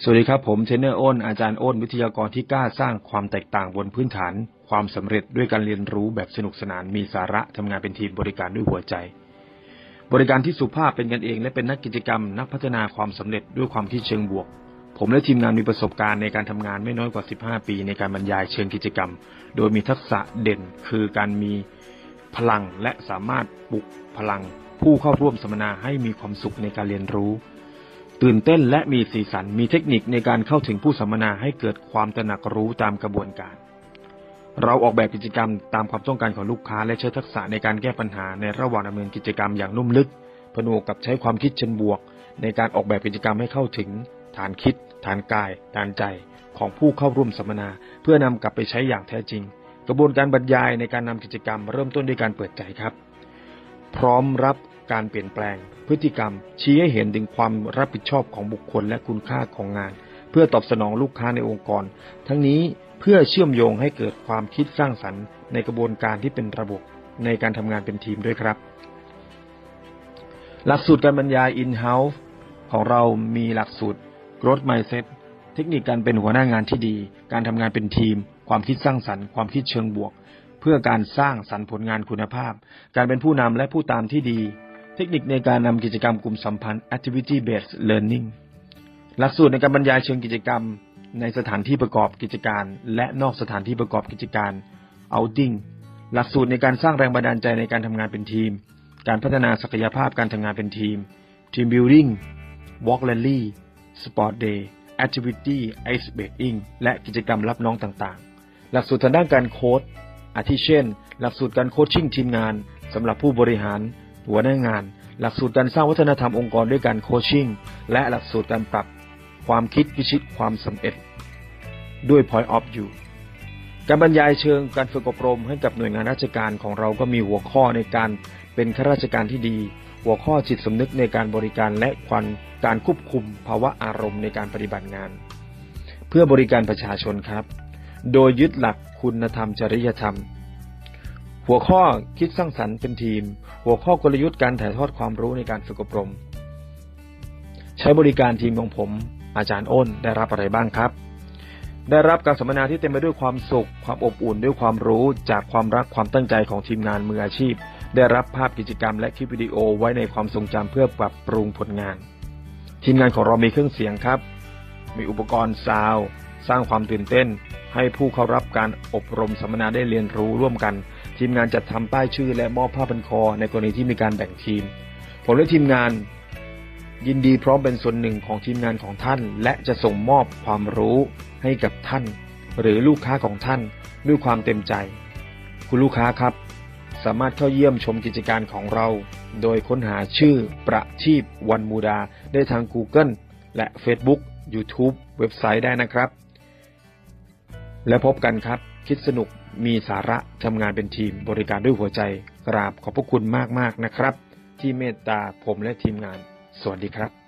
สวัสดีครับ ผมเทนเนอร์อ้น อาจารย์อ้น วิทยากรที่กล้าสร้างความแตกต่างบนพื้นฐาน ความสำเร็จด้วยการเรียนรู้แบบสนุกสนานมีสาระทำงานเป็นทีมบริการด้วยหัวใจ บริการที่สุภาพเป็นกันเอง และเป็นนักกิจกรรม นักพัฒนาความสำเร็จด้วยความคิดเชิงบวก ผมและทีมงานมีประสบการณ์ในการทำงานไม่น้อยกว่า 15 ปี ในการบรรยายเชิงกิจกรรม โดยมีทักษะเด่น คือการมีพลังและสามารถปลุกพลัง ผู้เข้าร่วมสัมมนาให้มีความสุขในการเรียนรู้ ตื่นเต้นและมีสีสันมีเทคนิคในการเข้าถึงผู้สัมมนาให้เกิดความตระหนักรู้ตามกระบวนการ เราออกแบบกิจกรรมตามความต้องการของลูกค้า และใช้ทักษะในการแก้ปัญหาในระหว่างดำเนินกิจกรรมอย่างนุ่มลึก ผนวกกับใช้ความคิดเชิงบวก ในการออกแบบกิจกรรมให้เข้าถึง ฐานคิด ฐานกาย ฐานใจของผู้เข้าร่วมสัมมนา เพื่อนำกลับไปใช้อย่างแท้จริง กระบวนการบรรยายในการนำกิจกรรม เริ่มต้นด้วยการเปิดใจครับ พร้อมรับ การเปลี่ยนแปลง พฤติกรรม ชี้ให้เห็นถึงความรับผิดชอบของบุคคลและคุณค่าของงาน เพื่อตอบสนองลูกค้าในองค์กร ทั้งนี้เพื่อเชื่อมโยงให้เกิดความคิดสร้างสรรค์ ในกระบวนการที่เป็นระบบในการทำงานเป็นทีมด้วยครับ หลักสูตรการบรรยาย in-house ของเรามีหลักสูตร growth mindset เทคนิคการเป็นหัวหน้างานที่ดี การทำงานเป็นทีม ความคิดสร้างสรรค์ ความคิดเชิงบวก เพื่อการสร้างสรรค์ผลงานคุณภาพ การเป็นผู้นำและผู้ตามที่ดี เทคนิคในการนำกิจกรรมกลุ่มสัมพันธ์ activity based learning หลักสูตรในการบรรยายเชิงกิจกรรม ในสถานที่ประกอบกิจการ และนอกสถานที่ประกอบกิจการ outing หลักสูตรในการสร้างแรงบันดาลใจในการทำงานเป็นทีม การพัฒนาศักยภาพการทำงานเป็นทีม team building walk rally sport day activity ice breaking และกิจกรรมรับน้องต่างๆ หลักสูตรทางด้านการโค้ดอาทิเช่น หลักสูตรการโคชชิ่งทีมงานสำหรับผู้บริหาร หัวหน้างาน หลักสูตรการสร้างวัฒนธรรมองค์กรด้วยการโคชชิ่ง และหลักสูตรการปรับความคิดพิชิตความสำเร็จ ด้วย Point of View การบรรยายเชิงการฝึกอบรมให้กับหน่วยงานราชการของเราก็มีหัวข้อในการเป็นข้าราชการที่ดี หัวข้อจิตสำนึกในการบริการและควันการควบคุมภาวะอารมณ์ในการปฏิบัติงาน เพื่อบริการประชาชนครับ โดยยึดหลักคุณธรรมจริยธรรม หัวข้อคิดสร้างสรรค์เป็นทีม หัวข้อกลยุทธ์การถ่ายทอดความรู้ในการฝึกอบรม ใช้บริการทีมของผม อาจารย์อ้นได้รับอะไรบ้างครับ ได้รับการสัมมนาที่เต็มไปด้วยความสุข ความอบอุ่นด้วยความรู้จากความรักความตั้งใจของทีมงานมืออาชีพ ได้รับภาพกิจกรรมและคลิปวิดีโอไว้ในความทรงจำเพื่อปรับปรุงผลงาน ทีมงานของเรามีเครื่องเสียงครับ มีอุปกรณ์ซาวสร้างความตื่นเต้น ให้ผู้เข้ารับการอบรมสัมมนาได้เรียนรู้ร่วมกัน ทีมงานจัดทำป้ายชื่อและมอบผ้าพันคอ ในกรณีที่มีการแบ่งทีม ผมและทีมงานยินดีพร้อมเป็นส่วนหนึ่งของทีมงานของท่าน และจะส่งมอบความรู้ให้กับท่าน หรือลูกค้าของท่านด้วยความเต็มใจ คุณลูกค้าครับ สามารถเข้าเยี่ยมชมกิจการของเรา โดยค้นหาชื่อประชีพวันมูดา ได้ทาง Google และ Facebook YouTube เว็บไซต์ได้นะครับ และพบกันครับ คิดสนุกมีสาระทำงานเป็นทีมบริการด้วยหัวใจ กราบขอบพระคุณมากๆนะครับ ที่เมตตาผมและทีมงาน สวัสดีครับ